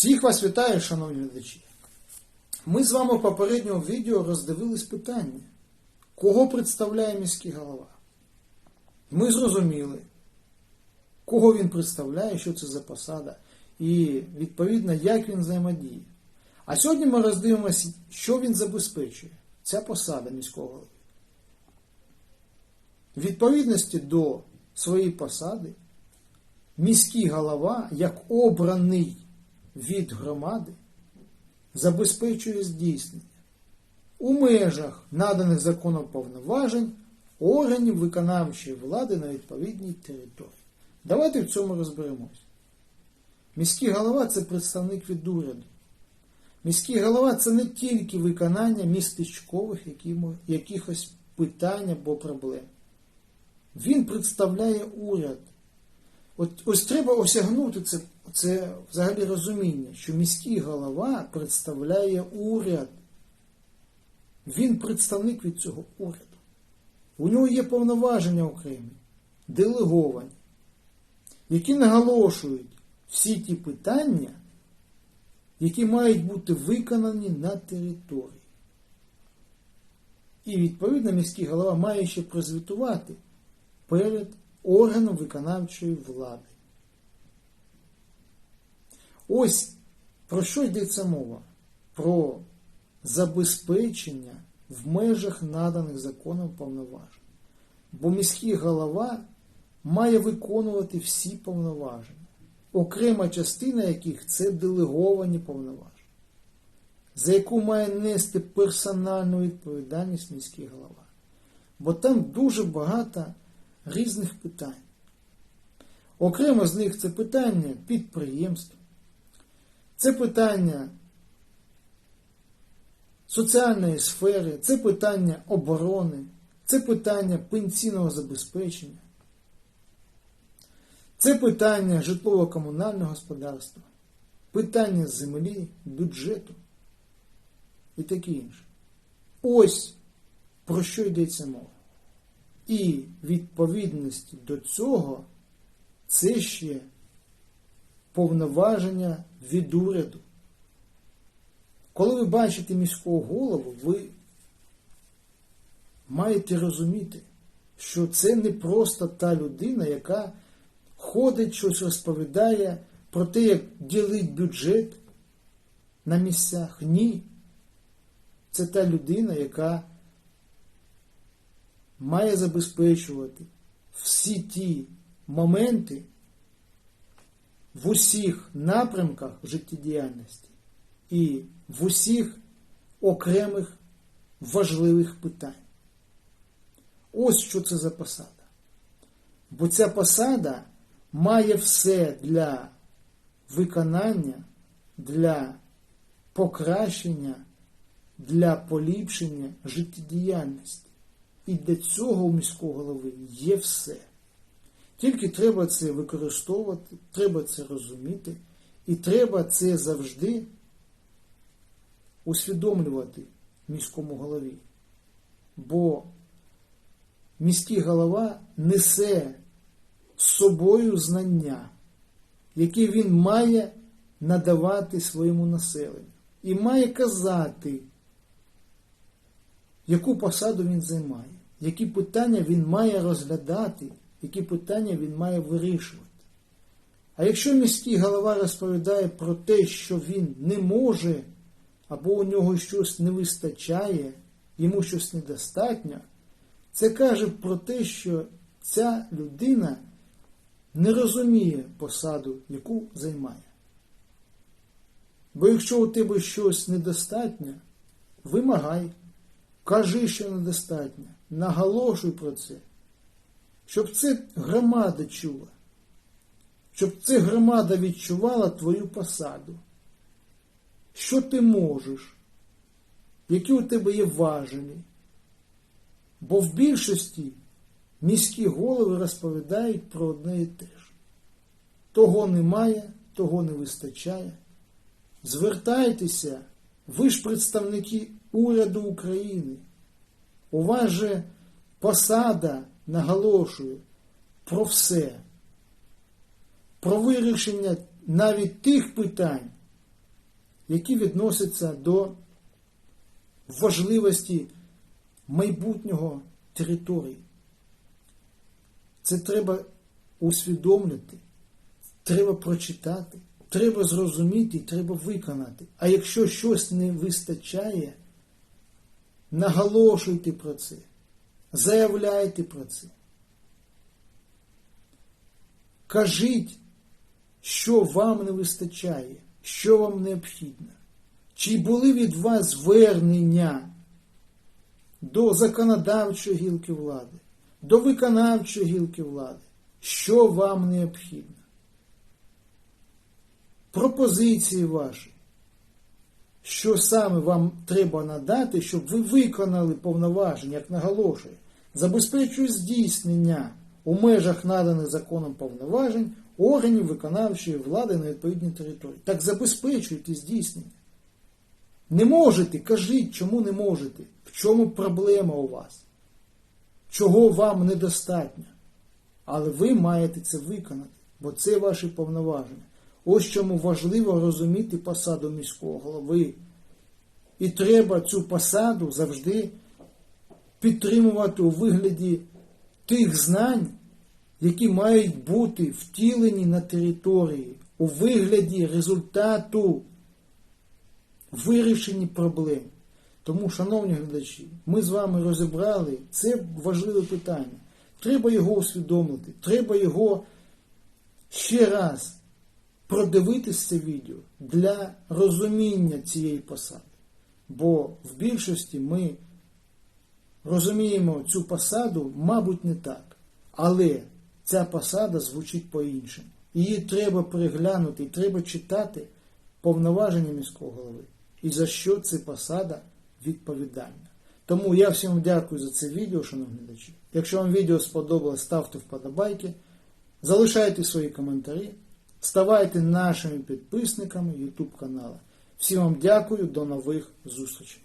Всіх вас вітаю, шановні глядачі. Ми з вами в попередньому відео роздивились питання, кого представляє міський голова. Ми зрозуміли, кого він представляє, що це за посада, і відповідно, як він взаємодіє. А сьогодні ми роздивимося, що він забезпечує, ця посада міського голови. В відповідності до своєї посади, міський голова, як обраний від громади, забезпечує здійснення у межах наданих законом повноважень органів виконавчої влади на відповідній території. Давайте в цьому розберемось. Міський голова це представник від уряду. Міський голова це не тільки виконання містечкових якихось питань або проблем. Він представляє уряд. От ось треба осягнути це, це взагалі розуміння, що міський голова представляє уряд. Він представник від цього уряду. У нього є повноваження окремі, делеговані, які наголошують всі ті питання, які мають бути виконані на території. І відповідно міський голова має ще прозвітувати перед органом виконавчої влади. Ось про що йдеться мова? Про забезпечення в межах наданих законом повноважень. Бо міський голова має виконувати всі повноваження, окрема частина яких це делеговані повноваження, за яку має нести персональну відповідальність міський голова. Бо там дуже багато різних питань. Окремо з них це питання підприємств, це питання соціальної сфери, це питання оборони, це питання пенсійного забезпечення, це питання житлово-комунального господарства, питання землі, бюджету і таке інше. Ось про що йдеться мова. І відповідності до цього це ще повноваження від уряду. Коли ви бачите міського голову, ви маєте розуміти, що це не просто та людина, яка ходить, щось розповідає про те, як ділить бюджет на місцях. Ні. Це та людина, яка має забезпечувати всі ті моменти в усіх напрямках життєдіяльності і в усіх окремих важливих питань. Ось що це за посада. Бо ця посада має все для виконання, для покращення, для поліпшення життєдіяльності. І для цього у міського голови є все. Тільки треба це використовувати, треба це розуміти, і треба це завжди усвідомлювати міському голові. Бо міський голова несе з собою знання, які він має надавати своєму населенню. І має казати, яку посаду він займає, які питання він має розглядати, які питання він має вирішувати. А якщо міський голова розповідає про те, що він не може, або у нього щось не вистачає, йому щось недостатньо, це каже про те, що ця людина не розуміє посаду, яку займає. Бо якщо у тебе щось недостатньо, вимагай, кажи, що недостатньо, наголошуй про це, щоб це громада чула, щоб це громада відчувала твою посаду. Що ти можеш, які у тебе є важелі. Бо в більшості міські голови розповідають про одне і те ж. Того немає, того не вистачає. Звертайтеся, ви ж представники уряду України. У вас же посада наголошує про все, про вирішення навіть тих питань, які відносяться до важливості майбутнього території. Це треба усвідомлювати, треба прочитати, треба зрозуміти треба виконати. А якщо щось не вистачає, наголошуйте про це, заявляйте про це. Кажіть, що вам не вистачає, що вам необхідно. Чи були від вас звернення до законодавчої гілки влади, до виконавчої гілки влади, що вам необхідно? Пропозиції ваші, що саме вам треба надати, щоб ви виконали повноваження, як наголошує, забезпечує здійснення у межах наданих законом повноважень органів виконавчої влади на відповідній території. Так забезпечуйте здійснення. Не можете, кажіть, чому не можете, в чому проблема у вас, чого вам недостатньо. Але ви маєте це виконати, бо це ваші повноваження. Ось чому важливо розуміти посаду міського голови. І треба цю посаду завжди підтримувати у вигляді тих знань, які мають бути втілені на території, у вигляді результату вирішенні проблем. Тому, шановні глядачі, ми з вами розібрали це важливе питання. Треба його усвідомити, треба його ще раз продивитись це відео для розуміння цієї посади. Бо в більшості ми розуміємо цю посаду, мабуть, не так. Але ця посада звучить по-іншому. Її треба переглянути треба читати повноваження міського голови. І за що ця посада відповідальна. Тому я всім дякую за це відео, шановні глядачі. Якщо вам відео сподобалось, ставте вподобайки, залишайте свої коментарі, ставайте нашими підписниками YouTube каналу. Всім вам дякую, до нових зустрічей.